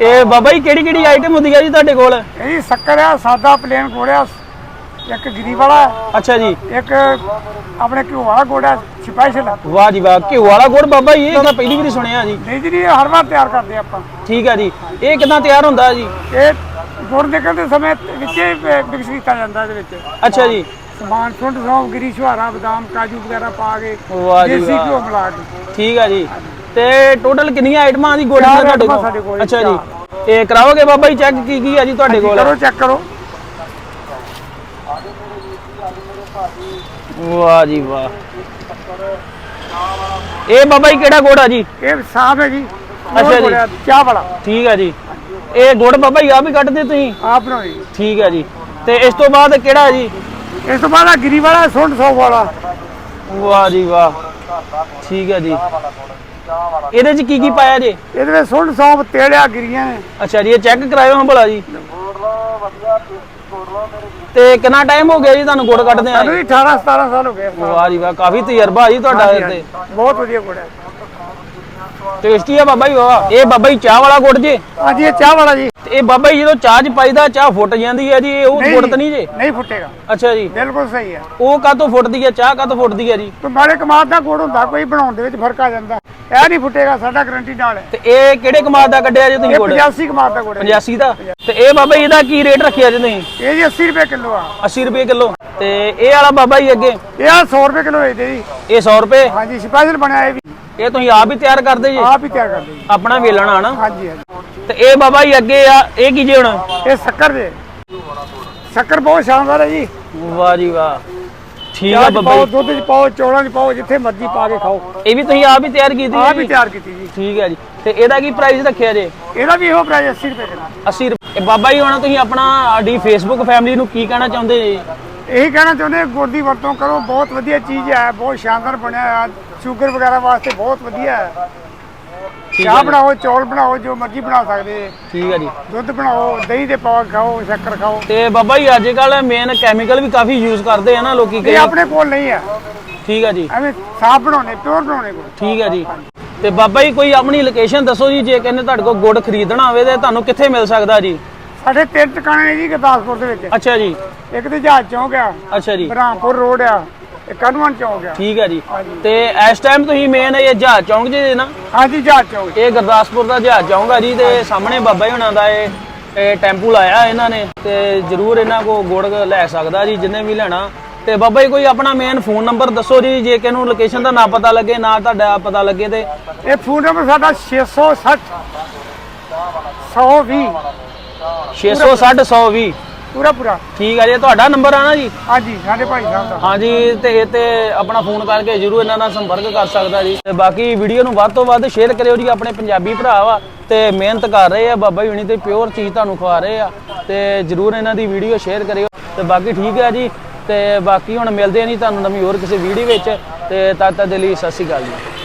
ਇਹ ਬਾਬਾ ਜੀ ਕਿਹੜੀ ਕਿਹੜੀ ਆਈਟਮ ਹੁੰਦੀ ਹੈ ਜੀ ਤੁਹਾਡੇ ਕੋਲ? ਇਹ ਜੀ ਸ਼ੱਕਰ ਆ ਸਾਦਾ ਪਲੇਨ ਗੋੜਿਆ ਇੱਕ ਗਰੀਬ ਵਾਲਾ ਅੱਛਾ ਜੀ। ਇੱਕ ਆਪਣੇ ਘਿਓ ਵਾਲਾ ਗੋੜਾ ਸਪੈਸ਼ਲ ਵਾਹ ਜੀ ਵਾਹ ਘਿਓ ਵਾਲਾ ਗੁੜ ਬਾਬਾ ਜੀ ਇਹ ਤਾਂ ਪਹਿਲੀ ਵਾਰੀ ਸੁਣਿਆ ਜੀ। ਨਹੀਂ ਜੀ ਇਹ ਹਰ ਵਾਰ ਤਿਆਰ ਕਰਦੇ ਆਪਾਂ। ਠੀਕ ਹੈ ਜੀ। ਇਹ ਕਿਦਾਂ ਤਿਆਰ ਹੁੰਦਾ ਜੀ? ਇਹ ਗੁੜ ਨਿਕਲਦੇ ਸਮੇਂ ਵਿੱਚੇ ਮਿਕਸ ਕੀਤਾ ਜਾਂਦਾ ਇਹਦੇ ਵਿੱਚ। ਅੱਛਾ ਜੀ। ਸਮਾਨ ਸੁੰਡ ਸੌਂਫ ਗਿਰੀ ਛੁਹਾਰਾ ਬਦਾਮ ਕਾਜੂ ਵਗੈਰਾ ਪਾ ਕੇ ਵਾਹ ਜੀ ਦੇਸੀ। ਘਿਓ ਮਿਲਾ ਕੇ। ਠੀਕ ਹੈ ਜੀ। ਤੇ ਟੋਟਲ ਕਿੰਨੀਆਂ ਆਈਟਮਾਂ ਦੀ ਦੀਆਂ ਚਾਰ ਤੁਹਾਡੇ ਕੋਲ? ਅੱਛਾ ਜੀ। ਇਹ ਕਰਾਓਗੇ ਬਾਬਾ ਜੀ ਚੈੱਕ ਕੀ ਕੀ ਹੈ ਜੀ ਤੁਹਾਡੇ ਕੋਲ? ਕਰੋ ਚੈੱਕ ਕਰੋ। ਵਾਹ ਜੀ ਵਾਹ। ਇਹ ਬਾਬਾ ਜੀ ਕਿਹੜਾ ਗੁੜ ਜੀ? ਇਹ ਸਾਫ਼ ਹੈ ਜੀ ਅੱਛਾ ਜੀ। ਚਾਹ ਵਾਲਾ। ਠੀਕ ਹੈ ਜੀ। ਇਹ ਗੁੜ ਬਾਬਾ ਜੀ ਆ ਵੀ ਕੱਢਦੇ ਤੁਸੀਂ? ਆਪ ਬਣਾਓ ਜੀ। ਠੀਕ ਹੈ ਜੀ। ਤੇ ਇਸ ਤੋਂ ਬਾਅਦ ਕਿਹੜਾ ਜੀ? ਇਸ ਤੋਂ ਬਾਅਦ ਆ ਗਿਰੀ ਵਾਲਾ ਸੁੰਡ ਸੌਂਫ ਵਾਲਾ। ਵਾਹ ਜੀ ਵਾਹ। ਠੀਕ ਹੈ ਜੀ। ਇਹਦੇ ਚ ਕੀ ਕੀ ਪਾਇਆ ਜੀ? ਇਹਦੇ ਵਿੱਚ ਸੁੰਡ ਸੌਂਫ ਤੇੜਿਆ ਗਿਰੀਆਂ ਨੇ। ਅੱਛਾ ਜੀ ਇਹ ਚੈੱਕ ਕਰਾਇਓ ਹਾਂ ਭਲਾ ਜੀ। ਤੇ ਕਿੰਨਾ ਟਾਈਮ ਹੋ ਗਿਆ ਜੀ ਤੁਹਾਨੂੰ ਗੁੜ ਕੱਢਦੇ ਸਾਨੂੰ ਆਏ ਜੀ 18 17 ਸਾਲ ਹੋ ਗਏ। ਵਾਹ ਜੀ ਵਾਹ ਕਾਫੀ ਤਜਰਬਾ ਜੀ ਤੁਹਾਡਾ ਹਾਂਜੀ, ਇਹ ਹਾਂਜੀ। ਤੇ ਬਹੁਤ ਵਧੀਆ ਗੁੜ ਹੈ। ਟੇਸਟੀ ਆ ਬਾਬਾ ਜੀ ਵਾਹ। ਇਹ ਬਾਬਾ ਜੀ ਚਾਹ ਵਾਲਾ ਗੁੜ ਜੇ? ਹਾਂਜੀ ਇਹ ਚਾਹ ਵਾਲਾ ਜੀ। ਇਹ ਬਾਬਾ ਜੀ ਜਦੋਂ ਚਾਹ ਚ ਪਾਈਦਾ ਚਾਹ ਫੁੱਟ ਜਾਂਦੀ ਹੈ ਜੀ ਇਹ ਉਹ ਤਾਂ ਨਹੀਂ ਜੇ? ਨਹੀਂ ਫੁੱਟੇਗਾ। ਅੱਛਾ ਜੀ। ਬਿਲਕੁਲ ਸਹੀ ਹੈ। ਉਹ ਕਾਹਤੋਂ ਫੁੱਟਦੀ ਹੈ ਚਾਹ ਕਾਹਤੋਂ ਫੁੱਟਦੀ ਹੈ ਜੀ? ਤੇ ਮਾੜੇ ਕਮਾਦ ਦਾ ਗੁੜ ਹੁੰਦਾ ਕੋਈ ਬਣਾਉਣ ਦੇ ਵਿੱਚ ਫ਼ਰਕ ਆ ਜਾਂਦਾ। ਇਹ ਨਹੀਂ ਫੁੱਟੇਗਾ ਸਾਡਾ ਗਰੰਟੀ ਨਾਲ ਹੈ। ਤੇ ਇਹ ਕਿਹੜੇ ਕਮਾਦ ਦਾ ਕੱਢਿਆ ਜੀ ਤੁਸੀਂ ਗੁੜ? 85 ਕਮਾਦ ਦਾ ਗੁੜ ਹੈ 85 ਦਾ? ਤੇ ਇਹ ਬਾਬਾ ਜੀ ਇਹਦਾ ਕੀ ਰੇਟ ਰੱਖਿਆ ਜੀ ਤੁਸੀਂ? ਇਹ ਜੀ 80 ਰੁਪਏ ਕਿਲੋ ਆ। 80 ਰੁਪਏ ਕਿਲੋ। ਤੇ ਇਹ ਵਾਲਾ ਬਾਬਾ ਜੀ ਅੱਗੇ? ਇਹ ਆ 100 ਰੁਪਏ ਕਿਲੋ ਵੇਚਦੇ ਜੀ। ਇਹ 100 ਰੁਪਏ? ਹਾਂਜੀ ਸਪੈਸ਼ਲ ਬਣਿਆ ਇਹ ਵੀ। ਇਹ ਤੁਸੀਂ ਆਪ ਹੀ ਤਿਆਰ ਕਰਦੇ ਜੀ? ਆਪ ਹੀ ਤਿਆਰ ਕਰਦੇ ਜੀ। ਆਪਣਾ ਵੇਲਣਾ ਹਨਾ ਹਾਂਜੀ ਹਾਂਜੀ। ਤੇ ਇਹ ਬਾਬਾ ਜੀ ਅੱਗੇ ਆ ਇਹ ਕੀ ਜੇ ਹੁਣ? ਇਹ ਸ਼ੱਕਰ ਦੇ। ਸ਼ੱਕਰ ਬਹੁਤ ਸ਼ਾਨਦਾਰ ਹੈ ਜੀ। ਵਾਹ ਜੀ ਵਾਹ। ਠੀਕ ਆ ਬਾਬਾ ਜੀ। ਦੁੱਧ ਚ ਪਾਓ ਚੌਲਾਂ ਚ ਪਾਓ ਜਿੱਥੇ ਮਰਜ਼ੀ ਪਾ ਕੇ ਖਾਓ। ਇਹ ਵੀ ਤੁਸੀਂ ਆਪ ਹੀ ਤਿਆਰ ਕੀਤੀ ਆਪ ਹੀ ਤਿਆਰ ਕੀਤੀ ਜੀ। ਠੀਕ ਹੈ ਜੀ। ਤੇ ਇਹਦਾ ਕੀ ਪ੍ਰਾਈਸ ਰੱਖਿਆ ਜੇ? ਇਹਦਾ ਵੀ ਇਹੋ ਪ੍ਰਾਈਸ 80 ਰੁਪਏ ਕਿਲੋ 80 ਰੁਪਏ। ਬਾਬਾ ਜੀ ਹੁਣ ਤੁਸੀਂ ਆਪਣਾ ਸਾਡੀ ਫੇਸਬੁੱਕ ਫੈਮਿਲੀ ਨੂੰ ਕੀ ਕਹਿਣਾ ਚਾਹੁੰਦੇ ਜੀ? ਇਹੀ ਕਹਿਣਾ ਚਾਹੁੰਦੇ ਗੁੜ ਦੀ ਵਰਤੋਂ ਕਰੋ ਬਹੁਤ ਵਧੀਆ ਚੀਜ਼ ਹੈ ਬਹੁਤ ਸ਼ਾਨਦਾਰ ਬਣਿਆ ਹੈ ਸ਼ੂਗਰ ਵਗੈਰਾ ਵਾਸਤੇ ਬਹੁਤ ਵਧੀਆ ਹੈ। ਚਾਹ। ਬਣਾਓ ਚੌਲ ਬਣਾਓ ਜੋ ਮਰਜ਼ੀ ਬਣਾ ਸਕਦੇ। ਠੀਕ ਹੈ ਜੀ। ਦੁੱਧ ਬਣਾਓ ਦਹੀਂ ਦੇ ਪਾ ਕੇ ਖਾਓ ਸ਼ੱਕਰ ਖਾਓ। ਤੇ ਬਾਬਾ ਜੀ ਅੱਜ ਕੱਲ ਮੇਨ ਕੈਮੀਕਲ ਵੀ ਕਾਫੀ ਯੂਜ਼ ਕਰਦੇ ਆ ਨਾ ਲੋਕੀ ਇਹ ਕਈ। ਆਪਣੇ ਕੋਲ ਨਹੀਂ ਹੈ। ਠੀਕ ਹੈ ਜੀ। ਐਵੇਂ ਸਾਫ਼ ਬਣਾਉਣੇ ਪਿਓਰ ਬਣਾਉਣੇ ਕੋਲ। ਠੀਕ ਹੈ ਜੀ। ਤੇ ਬਾਬਾ ਜੀ ਕੋਈ ਆਪਣੀ ਲੋਕੇਸ਼ਨ ਦੱਸੋ ਜੀ ਜੇ ਕਹਿੰਦੇ ਤੁਹਾਡੇ ਕੋਲ ਗੁੜ ਖਰੀਦਣਾ ਹੋਵੇ ਤੇ ਤੁਹਾਨੂੰ ਕਿੱਥੇ ਮਿਲ ਸਕਦਾ ਜੀ? ਸਾਡੇ ਤਿੰਨ ਟਿਕਾਣੇ ਨੇ ਜੀ ਗੁਰਦਾਸਪੁਰ ਦੇ ਵਿੱਚ। ਅੱਛਾ ਜੀ। ਇੱਕ ਤੇ ਜਹਾਜ਼ ਚੌਂਕ ਆ ਅੱਛਾ ਜੀ। ਬ੍ਰਹਮਪੁਰ ਰੋਡ ਆ ਇੱਕ ਕਨਵਨ ਚੌਂਕ ਆ। ਠੀਕ ਹੈ ਜੀ। ਤੇ ਇਸ ਟਾਈਮ ਤੁਸੀਂ ਮੇਨ ਇਹ ਜਹਾਜ਼ ਚੌਂਕ ਜੇ ਨਾ? ਹਾਂਜੀ ਜਹਾਜ਼ ਚੌਂਕ ਇਹ ਗੁਰਦਾਸਪੁਰ ਦਾ ਜਹਾਜ਼ ਚੌਂਕ ਆ ਜੀ ਤੇ ਸਾਹਮਣੇ ਬਾਬਾ ਜੀ ਹੁਣਾਂ ਦਾ ਇਹ ਇਹ ਟੈਂਪੂ ਲਾਇਆ ਇਹਨਾਂ ਨੇ ਤੇ ਜਰੂਰ ਇਹਨਾਂ ਕੋ ਗੁੜ ਲੈ ਸਕਦਾ ਜੀ ਜਿੰਨੇ ਵੀ ਲੈਣਾ। ਤੇ ਬਾਬਾ ਜੀ ਕੋਈ ਆਪਣਾ ਮੇਨ ਫੋਨ ਨੰਬਰ ਦੱਸੋ ਜੀ ਜੇ ਕਿਹਨੂੰ ਲੋਕੇਸ਼ਨ ਦਾ ਨਾ ਪਤਾ ਲੱਗੇ ਨਾ ਤੁਹਾਡਾ ਪਤਾ ਲੱਗੇ ਤੇ ਇਹ ਫੋਨ ਨੰਬਰ ਸਾਡਾ 660 120 660 120 ਪੂਰਾ ਪੂਰਾ। ਠੀਕ ਹੈ ਜੀ ਇਹ ਤੁਹਾਡਾ ਨੰਬਰ ਆ ਨਾ ਜੀ? ਹਾਂਜੀ ਸਾਡੇ ਭਾਈ ਸਾਹਿਬ ਦਾ। ਹਾਂਜੀ ਤੇ ਇਹ ਤੇ ਆਪਣਾ ਫੋਨ ਕਰਕੇ ਜਰੂਰ ਇਹਨਾਂ ਨਾਲ ਸੰਪਰਕ ਕਰ ਸਕਦਾ ਜੀ। ਤੇ ਬਾਕੀ ਵੀਡੀਓ ਨੂੰ ਵੱਧ ਤੋਂ ਵੱਧ ਸ਼ੇਅਰ ਕਰਿਓ ਜੀ ਆਪਣੇ ਪੰਜਾਬੀ ਭਰਾ ਵਾ। ਤੇ ਮਿਹਨਤ ਕਰ ਰਹੇ ਆ ਬਾਬਾ ਜੀ ਹੁਣੀ ਤੇ ਪਿਓਰ ਚੀਜ਼ ਤੁਹਾਨੂੰ ਖਵਾ ਰਹੇ ਆ। ਤੇ ਜਰੂਰ ਇਹਨਾਂ ਦੀ ਵੀਡੀਓ ਸ਼ੇਅਰ ਕਰਿਓ। ਤੇ ਬਾਕੀ ਠੀਕ ਹੈ ਜੀ ਤੇ ਬਾਕੀ ਹੁਣ ਮਿਲਦੇ ਆ ਨਹੀਂ ਤੁਹਾਨੂੰ ਨਵੀਂ ਹੋਰ ਕਿਸੇ ਵੀਡੀਓ ਵਿੱਚ। ਤੇ ਤਦ ਤੱਕ ਦੇ ਲਈ ਸਤਿ ਸ਼੍ਰੀ ਅਕਾਲ ਜੀ।